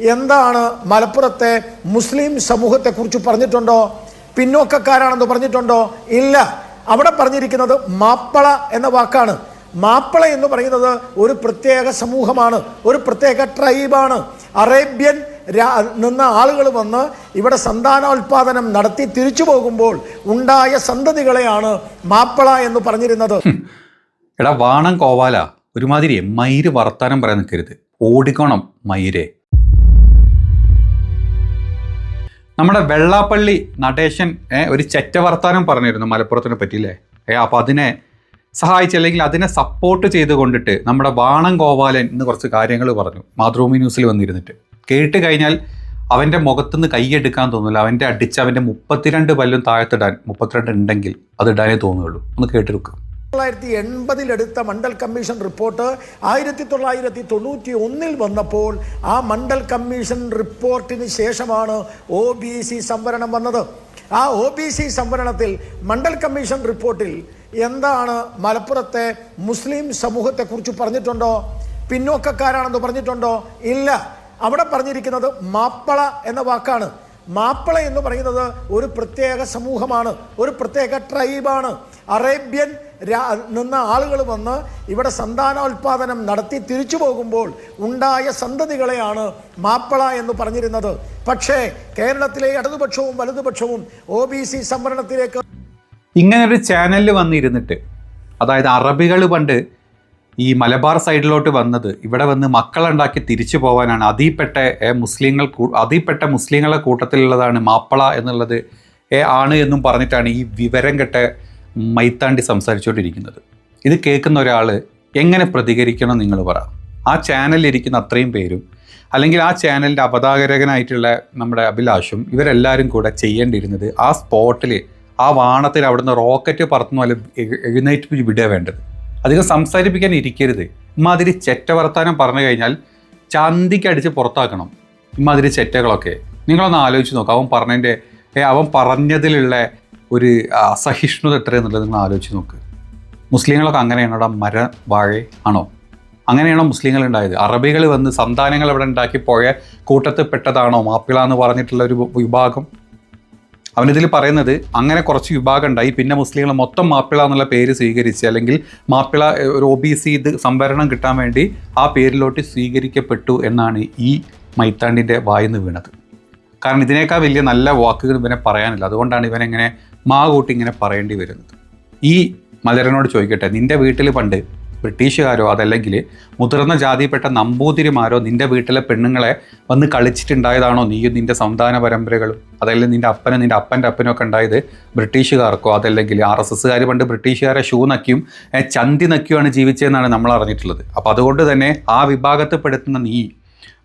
എന്താണ് മലപ്പുറത്തെ മുസ്ലിം സമൂഹത്തെക്കുറിച്ച് പറഞ്ഞിട്ടുണ്ടോ? പിന്നോക്കക്കാരാണെന്ന് പറഞ്ഞിട്ടുണ്ടോ? ഇല്ല. അവിടെ പറഞ്ഞിരിക്കുന്നത് മാപ്പള എന്ന വാക്കാണ്. മാപ്പിള എന്ന് പറയുന്നത് ഒരു പ്രത്യേക സമൂഹമാണ് ഒരു പ്രത്യേക ട്രൈബാണ്. അറേബ്യൻ നിന്ന ആളുകൾ വന്ന് ഇവിടെ സന്താനോൽപാദനം നടത്തി തിരിച്ചു പോകുമ്പോൾ ഉണ്ടായ സന്തതികളെയാണ് മാപ്പിള എന്ന് പറഞ്ഞിരുന്നത്. എടാ വാണം കോവാല. ഒരുമാതിരി മയിര് വർത്താനം പറയാൻ നിൽക്കരുത് ഓടിക്കോണം മയിരെ. നമ്മുടെ വെള്ളാപ്പള്ളി നടേശൻ ഒരു ചെറ്റ വർത്താനം പറഞ്ഞിരുന്നു മലപ്പുറത്തിനെ പറ്റിയില്ലേ? ഏ അപ്പോൾ അതിനെ സഹായിച്ച് അല്ലെങ്കിൽ അതിനെ സപ്പോർട്ട് ചെയ്ത് കൊണ്ടിട്ട് നമ്മുടെ വാണം ഗോപാലൻ എന്ന് കുറച്ച് കാര്യങ്ങൾ പറഞ്ഞു മാതൃഭൂമി ന്യൂസിൽ വന്നിരുന്നിട്ട്. കേട്ട് കഴിഞ്ഞാൽ അവന്റെ മുഖത്തുനിന്ന് കൈയെടുക്കാൻ തോന്നില്ല അവന്റെ അടിച്ച് അവന്റെ മുപ്പത്തിരണ്ട് പല്ലും താഴത്തിടാൻ മുപ്പത്തിരണ്ട് ഉണ്ടെങ്കിൽ അത് ഇടാനേ തോന്നുകയുള്ളൂ. ഒന്ന് കേട്ടെടുക്കുക തൊള്ളായിരത്തി എൺപതിലെടുത്ത മണ്ഡൽ കമ്മീഷൻ റിപ്പോർട്ട് ആയിരത്തി തൊള്ളായിരത്തി തൊണ്ണൂറ്റി ഒന്നിൽ വന്നപ്പോൾ ആ മണ്ഡൽ കമ്മീഷൻ റിപ്പോർട്ടിന് ശേഷമാണ് ഒ ബി സി സംവരണം വന്നത്. ആ ഒ ബി സി സംവരണത്തിൽ മണ്ഡൽ കമ്മീഷൻ റിപ്പോർട്ടിൽ എന്താണ് മലപ്പുറത്തെ മുസ്ലിം സമൂഹത്തെക്കുറിച്ച് പറഞ്ഞിട്ടുണ്ടോ? പിന്നോക്കക്കാരാണെന്ന് പറഞ്ഞിട്ടുണ്ടോ? ഇല്ല. അവിടെ പറഞ്ഞിരിക്കുന്നത് മാപ്പള എന്ന വാക്കാണ്. മാപ്പിള എന്ന് പറയുന്നത് ഒരു പ്രത്യേക സമൂഹമാണ്. ഒരു പ്രത്യേക ട്രൈബാണ് അറേബ്യൻ നിന്ന് ആളുകൾ വന്ന് ഇവിടെ സന്താനോൽപാദനം നടത്തി തിരിച്ചു പോകുമ്പോൾ ഉണ്ടായ സന്തതികളെയാണ് മാപ്പിള എന്ന് പറഞ്ഞിരുന്നത്. പക്ഷേ കേരളത്തിലെ ഇടതുപക്ഷവും വലതുപക്ഷവും ഒ ബി സി സംവരണത്തിലേക്ക് ഇങ്ങനൊരു ചാനലിൽ വന്നിരുന്നിട്ട് അതായത് അറബികൾ പണ്ട് ഈ മലബാർ സൈഡിലോട്ട് വന്നത് ഇവിടെ വന്ന് മക്കളുണ്ടാക്കി തിരിച്ചു പോകാനാണ് അതിൽപ്പെട്ട മുസ്ലിങ്ങൾ അതിൽപ്പെട്ട മുസ്ലിങ്ങളെ കൂട്ടത്തിലുള്ളതാണ് മാപ്പള എന്നുള്ളത് ആണ് എന്നും പറഞ്ഞിട്ടാണ് ഈ വിവരം കെട്ട മൈത്താണ്ടി സംസാരിച്ചുകൊണ്ടിരിക്കുന്നത്. ഇത് കേൾക്കുന്ന ഒരാൾ എങ്ങനെ പ്രതികരിക്കണം നിങ്ങൾ പറ. ആ ചാനലിൽ ഇരിക്കുന്ന അത്രയും പേരും അല്ലെങ്കിൽ ആ ചാനലിന്റെ അവതാരകനായിട്ടുള്ള നമ്മുടെ അഭിലാഷും ഇവരെല്ലാവരും കൂടെ ചെയ്യേണ്ടിയിരുന്നത് ആ സ്പോട്ടിൽ ആ വാണത്തിൽ അവിടുന്ന് റോക്കറ്റ് പറത്തുന്ന പോലെ എഴുന്നേറ്റ് വിടുക വേണ്ടത്. അധികം സംസാരിപ്പിക്കാൻ ഇരിക്കരുത്. ഇമാതിരി ചെറ്റ വർത്താനം പറഞ്ഞു കഴിഞ്ഞാൽ ചന്തിക്കടിച്ച് പുറത്താക്കണം ഇമാതിരി ചെറ്റകളൊക്കെ. നിങ്ങളൊന്ന് ആലോചിച്ച് നോക്കാം. അവൻ പറഞ്ഞതിന്റെ അവൻ പറഞ്ഞതിലുള്ള ഒരു അസഹിഷ്ണുത എത്രയെന്നുള്ളത് നിങ്ങൾ ആലോചിച്ച് നോക്ക്. മുസ്ലിങ്ങളൊക്കെ അങ്ങനെയാണോ മര വാഴ ആണോ? അങ്ങനെയാണോ മുസ്ലിങ്ങൾ ഉണ്ടായത്? അറബികൾ വന്ന് സന്താനങ്ങൾ ഇവിടെ ഉണ്ടാക്കി പോയ കൂട്ടത്തിൽ പെട്ടതാണോ? മാപ്പിള എന്ന് പറഞ്ഞിട്ടുള്ള ഒരു വിഭാഗം. അവനിതിൽ പറയുന്നത് അങ്ങനെ കുറച്ച് വിഭാഗം ഉണ്ടായി. പിന്നെ മുസ്ലിങ്ങൾ മൊത്തം മാപ്പിള എന്നുള്ള പേര് സ്വീകരിച്ച് അല്ലെങ്കിൽ മാപ്പിള ഒരു ഒ ബി സി ഇത് സംവരണം കിട്ടാൻ വേണ്ടി ആ പേരിലോട്ട് സ്വീകരിക്കപ്പെട്ടു എന്നാണ് ഈ മൈത്താണ്ടിന്റെ വായിന്ന് വീണത്. കാരണം ഇതിനേക്കാൾ വലിയ നല്ല വാക്കുകൾ ഇവനെ പറയാനില്ല. അതുകൊണ്ടാണ് ഇവനെങ്ങനെ മാ കൂട്ടി ഇങ്ങനെ പറയേണ്ടി വരുന്നത്. ഈ മലരനോട് ചോദിക്കട്ടെ നിന്റെ വീട്ടിൽ പണ്ട് ബ്രിട്ടീഷുകാരോ അതല്ലെങ്കിൽ മുതിർന്ന ജാതിയിൽപ്പെട്ട നമ്പൂതിരിമാരോ നിന്റെ വീട്ടിലെ പെണ്ണുങ്ങളെ വന്ന് കളിച്ചിട്ടുണ്ടായതാണോ? നീയും നിന്റെ സന്താന പരമ്പരകളും അതല്ലെങ്കിൽ നിന്റെ അപ്പനും നിന്റെ അപ്പന്റെ അപ്പനും ഒക്കെ ഉണ്ടായത് ബ്രിട്ടീഷുകാർക്കോ അതല്ലെങ്കിൽ ആർ എസ് എസ്സുകാർ പണ്ട് ബ്രിട്ടീഷുകാരെ ഷൂ നക്കിയും ചന്തി നക്കിയുമാണ് ജീവിച്ചതെന്നാണ് നമ്മൾ അറിഞ്ഞിട്ടുള്ളത്. അപ്പോൾ അതുകൊണ്ട് തന്നെ ആ വിഭാഗത്തിൽപ്പെടുത്തുന്ന നീ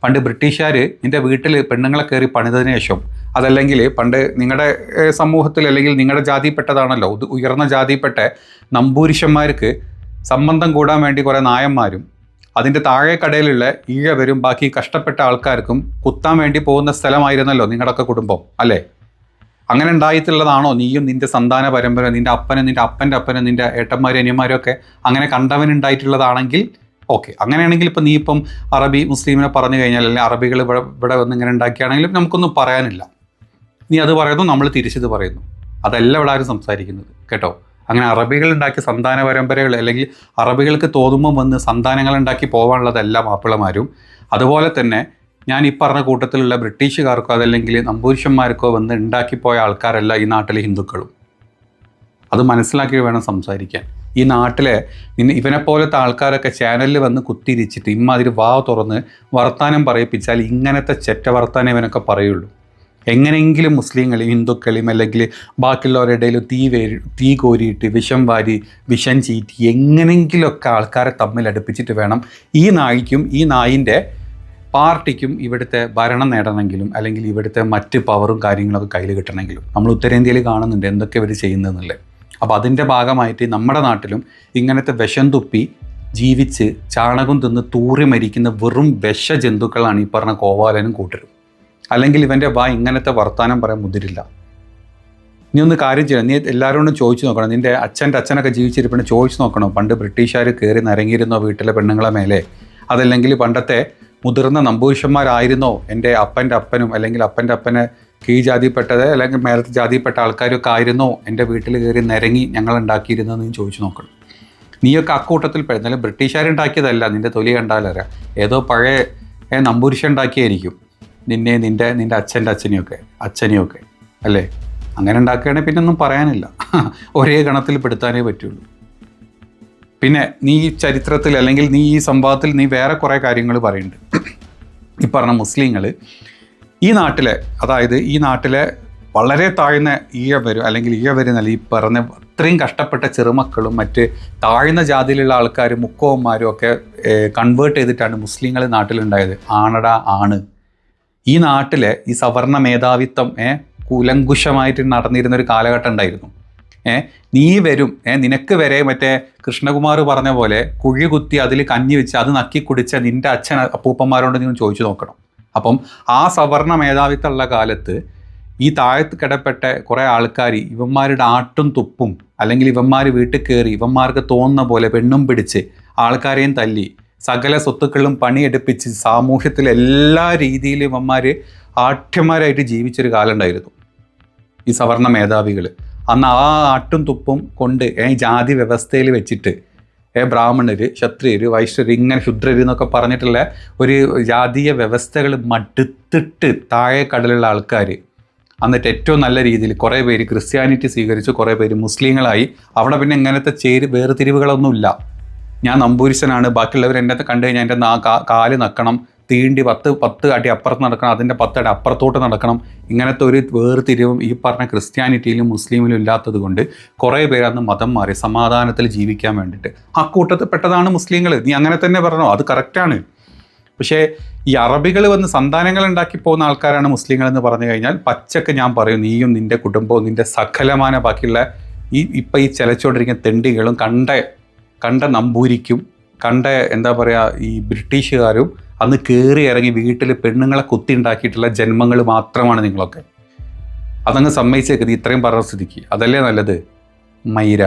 പണ്ട് ബ്രിട്ടീഷുകാർ നിന്റെ വീട്ടിൽ പെണ്ണുങ്ങളെ കയറി പണിതതിനു ശേഷം അതല്ലെങ്കിൽ പണ്ട് നിങ്ങളുടെ സമൂഹത്തിൽ അല്ലെങ്കിൽ നിങ്ങളുടെ ജാതിയിൽപ്പെട്ടതാണല്ലോ ഉയർന്ന ജാതിപ്പെട്ട നമ്പൂരിഷന്മാർക്ക് സംബന്ധം കൂടാൻ വേണ്ടി കുറേ നായന്മാരും അതിന്റെ താഴെ കടയിലുള്ള ഈഴവരും ബാക്കി കഷ്ടപ്പെട്ട ആൾക്കാർക്കും കുത്താൻ വേണ്ടി പോകുന്ന സ്ഥലമായിരുന്നല്ലോ നിങ്ങളുടെയൊക്കെ കുടുംബം അല്ലേ? അങ്ങനെ ഉണ്ടായിട്ടുള്ളതാണോ നീയും നിന്റെ സന്താന പരമ്പര നിന്റെ അപ്പനും നിന്റെ അപ്പന്റെ അപ്പനും നിന്റെ ഏട്ടന്മാരും അനിയന്മാരും ഒക്കെ അങ്ങനെ കണ്ടവനുണ്ടായിട്ടുള്ളതാണെങ്കിൽ ഓക്കെ. അങ്ങനെയാണെങ്കിൽ ഇപ്പം നീ ഇപ്പം അറബി മുസ്ലിമിനെ പറഞ്ഞു കഴിഞ്ഞാൽ അല്ലെങ്കിൽ അറബികൾ ഇവിടെ ഇവിടെ വന്ന് ഇങ്ങനെ ഉണ്ടാക്കിയാണെങ്കിലും നമുക്കൊന്നും പറയാനില്ല. നീ അത് പറയുന്നു നമ്മൾ തിരിച്ചത് പറയുന്നു. അതല്ല ഇവിടെ ആരും സംസാരിക്കുന്നത് കേട്ടോ? അങ്ങനെ അറബികൾ ഉണ്ടാക്കിയ സന്താന പരമ്പരകൾ അല്ലെങ്കിൽ അറബികൾക്ക് തോന്നുമ്പോൾ വന്ന് സന്താനങ്ങൾ ഉണ്ടാക്കി പോകാനുള്ളതല്ല മാപ്പിളമാരും. അതുപോലെ തന്നെ ഞാൻ ഈ പറഞ്ഞ കൂട്ടത്തിലുള്ള ബ്രിട്ടീഷുകാർക്കോ അതല്ലെങ്കിൽ നമ്പൂരിഷന്മാർക്കോ വന്ന് ഉണ്ടാക്കിപ്പോയ ആൾക്കാരല്ല ഈ നാട്ടിലെ ഹിന്ദുക്കളും. അത് മനസ്സിലാക്കി വേണം സംസാരിക്കാൻ. ഈ നാട്ടിലെ ഇന്ന് ഇവനെപ്പോലത്തെ ആൾക്കാരൊക്കെ ചാനലിൽ വന്ന് കുത്തിരിച്ചിട്ട് ഇമ്മാതിരി വാ തുറന്ന് വർത്താനം പറയിപ്പിച്ചാൽ ഇങ്ങനത്തെ ചെറ്റ വർത്താനം ഇവനൊക്കെ പറയുള്ളൂ. എങ്ങനെയെങ്കിലും മുസ്ലിങ്ങളെയും ഹിന്ദുക്കളെയും അല്ലെങ്കിൽ ബാക്കിയുള്ളവരുടെ ഇടയിൽ തീ വേരി തീ കോരിയിട്ട് വിഷം വാരി വിഷം ചീറ്റി എങ്ങനെയെങ്കിലുമൊക്കെ ആൾക്കാരെ തമ്മിൽ അടുപ്പിച്ചിട്ട് വേണം ഈ നായിക്കും ഈ നായിന്റെ പാർട്ടിക്കും ഇവിടുത്തെ ഭരണം നേടണമെങ്കിലും അല്ലെങ്കിൽ ഇവിടുത്തെ മറ്റ് പവറും കാര്യങ്ങളൊക്കെ കയ്യിൽ കിട്ടണമെങ്കിലും. നമ്മൾ ഉത്തരേന്ത്യയിൽ കാണുന്നുണ്ട് എന്തൊക്കെ ഇവർ ചെയ്യുന്നതെന്നുള്ളത്. അപ്പോൾ അതിന്റെ ഭാഗമായിട്ട് നമ്മുടെ നാട്ടിലും ഇങ്ങനത്തെ വിഷം തുപ്പി ജീവിച്ച് ചാണകം തിന്ന് തൂറി മരിക്കുന്ന വെറും വിഷ ജന്തുക്കളാണ് ഈ പറഞ്ഞ കോവാലനും കൂട്ടരും. അല്ലെങ്കിൽ ഇവന്റെ വാ ഇങ്ങനത്തെ വർത്തമാനം പറയാൻ മുതിരില്ല. നീ ഒന്ന് കാര്യം ചെയ്യണം നീ എല്ലാവരോടും ചോദിച്ചു നോക്കണം. നിന്റെ അച്ഛന്റെ അച്ഛനൊക്കെ ജീവിച്ചിരിപ്പിന് ചോദിച്ചു നോക്കണം. പണ്ട് ബ്രിട്ടീഷുകാർ കയറി നരങ്ങിയിരുന്നോ വീട്ടിലെ പെണ്ണുങ്ങളെ മേലെ? അതല്ലെങ്കിൽ പണ്ടത്തെ മുതിർന്ന നമ്പൂരിഷന്മാരായിരുന്നോ എന്റെ അപ്പന്റെ അപ്പനും അല്ലെങ്കിൽ അപ്പന്റെ അപ്പനെ കീഴ് ജാതിപ്പെട്ടത് അല്ലെങ്കിൽ മേലത്തെ ജാതിപ്പെട്ട ആൾക്കാരൊക്കെ ആയിരുന്നോ എന്റെ വീട്ടിൽ കയറി നിരങ്ങി ഞങ്ങൾ ഉണ്ടാക്കിയിരുന്നതെന്ന് ചോദിച്ചു നോക്കണം. നീയൊക്കെ അക്കൂട്ടത്തിൽ പെടുന്നില്ല ബ്രിട്ടീഷുകാരുണ്ടാക്കിയതല്ല നിന്റെ തൊലി കണ്ടാലറിയാം ഏതോ പഴയ നമ്പൂരിശ ഉണ്ടാക്കിയായിരിക്കും. നിന്നെ നിന്റെ നിന്റെ അച്ഛന്റെ അച്ഛനെയൊക്കെ അച്ഛനെയൊക്കെ അല്ലേ? അങ്ങനെ ഉണ്ടാക്കുകയാണെങ്കിൽ പിന്നെ ഒന്നും പറയാനില്ല. ഒരേ ഗണത്തിൽ പെടുത്താനേ പറ്റുള്ളൂ. പിന്നെ നീ ഈ ചരിത്രത്തിൽ അല്ലെങ്കിൽ നീ ഈ സംഭവത്തിൽ നീ വേറെ കുറേ കാര്യങ്ങൾ പറയുന്നുണ്ട്. ഈ പറഞ്ഞ മുസ്ലിങ്ങൾ ഈ നാട്ടിലെ അതായത് ഈ നാട്ടിലെ വളരെ താഴ്ന്ന ഈഴവരും അല്ലെങ്കിൽ ഈഴവരെന്നല്ല ഈ പറഞ്ഞ അത്രയും കഷ്ടപ്പെട്ട ചെറുമക്കളും മറ്റ് താഴ്ന്ന ജാതിയിലുള്ള ആൾക്കാരും മുക്കോന്മാരും ഒക്കെ കൺവേർട്ട് ചെയ്തിട്ടാണ് മുസ്ലിങ്ങൾ നാട്ടിലുണ്ടായത്. ആണട ആണ്. ഈ നാട്ടിലെ ഈ സവർണ മേധാവിത്വം ഏ കുലങ്കുശമായിട്ട് നടന്നിരുന്ന ഒരു കാലഘട്ടം ഉണ്ടായിരുന്നു. ഏ നീ വരും ഏ നിനക്ക് വരെ മറ്റേ കൃഷ്ണകുമാർ പറഞ്ഞ പോലെ കുഴി കുത്തി അതിൽ കഞ്ഞി വെച്ച് അത് നക്കി കുടിച്ച നിന്റെ അച്ഛൻ അപ്പൂപ്പന്മാരോട് നീ ചോദിച്ചു നോക്കണം. അപ്പം ആ സവർണ മേധാവിത്വമുള്ള കാലത്ത് ഈ താഴത്ത് കിടപ്പെട്ട കുറേ ആൾക്കാർ ഇവന്മാരുടെ ആട്ടും തുപ്പും അല്ലെങ്കിൽ ഇവന്മാർ വീട്ടിൽ കയറി ഇവന്മാർക്ക് തോന്നുന്ന പോലെ പെണ്ണും പിടിച്ച് ആൾക്കാരെയും തല്ലി സകല സ്വത്തുക്കളും പണിയെടുപ്പിച്ച് സാമൂഹ്യത്തിൽ എല്ലാ രീതിയിലും ഇവന്മാർ ആഠ്യന്മാരായിട്ട് ജീവിച്ചൊരു കാലം ഉണ്ടായിരുന്നു. ഈ സവർണ മേധാവികൾ അന്ന് ആ ആട്ടും തുപ്പും കൊണ്ട് ഏ ജാതി വ്യവസ്ഥയിൽ വെച്ചിട്ട് ഏ ബ്രാഹ്മണർ ക്ഷത്രിയർ വൈശ്വര് ഇങ്ങനെ ശുദ്രര് എന്നൊക്കെ പറഞ്ഞിട്ടുള്ള ഒരു ജാതീയ വ്യവസ്ഥകൾ മടുത്തിട്ട് താഴെ കടലുള്ള ആൾക്കാർ എന്നിട്ട് ഏറ്റവും നല്ല രീതിയിൽ കുറേ പേര് ക്രിസ്ത്യാനിറ്റി സ്വീകരിച്ചു കുറേ പേര് മുസ്ലിങ്ങളായി അവിടെ പിന്നെ ഇങ്ങനത്തെ ചേര് വേർതിരിവുകളൊന്നുമില്ല. ഞാൻ നമ്പൂരിശനാണ് ബാക്കിയുള്ളവർ എന്റെ അകത്ത് കണ്ടു കഴിഞ്ഞാൽ എന്റെ നാ കാൽ നക്കണം. തീണ്ടി പത്ത് പത്ത് അടി അപ്പുറത്ത് നടക്കണം. അതിന്റെ പത്ത് അടി അപ്പുറത്തോട്ട് നടക്കണം. ഇങ്ങനത്തെ ഒരു വേർതിരിവും ഈ പറഞ്ഞ ക്രിസ്ത്യാനിറ്റിയിലും മുസ്ലിമിലും ഇല്ലാത്തത് കൊണ്ട് കുറേ പേര് അന്ന് മതം മാറി സമാധാനത്തിൽ ജീവിക്കാൻ വേണ്ടിയിട്ട്. ആ കൂട്ടത്തിൽ പെട്ടതാണ് മുസ്ലിങ്ങൾ നീ അങ്ങനെ തന്നെ പറഞ്ഞു? അത് കറക്റ്റാണ് പക്ഷേ ഈ അറബികൾ വന്ന് സന്താനങ്ങൾ ഉണ്ടാക്കി പോകുന്ന ആൾക്കാരാണ് മുസ്ലിങ്ങൾ എന്ന് പറഞ്ഞു കഴിഞ്ഞാൽ പച്ചക്ക് ഞാൻ പറയും നീയും നിന്റെ കുടുംബവും നിന്റെ സകലമാന ബാക്കിയുള്ള ഈ ഇപ്പം ഈ ചിലച്ചുകൊണ്ടിരിക്കുന്ന തെണ്ടികളും കണ്ട കണ്ട നമ്പൂരിക്കും കണ്ട എന്താ പറയുക ഈ ബ്രിട്ടീഷുകാരും അന്ന് കയറി ഇറങ്ങി വീട്ടിൽ പെണ്ണുങ്ങളെ കുത്തി ഉണ്ടാക്കിയിട്ടുള്ള ജന്മങ്ങൾ മാത്രമാണ് നിങ്ങളൊക്കെ. അതങ്ങ് സമ്മതിച്ചേക്കുന്നത് ഇത്രയും പറഞ്ഞ സ്ഥിതിക്ക്. അതല്ലേ നല്ലത്? മൈര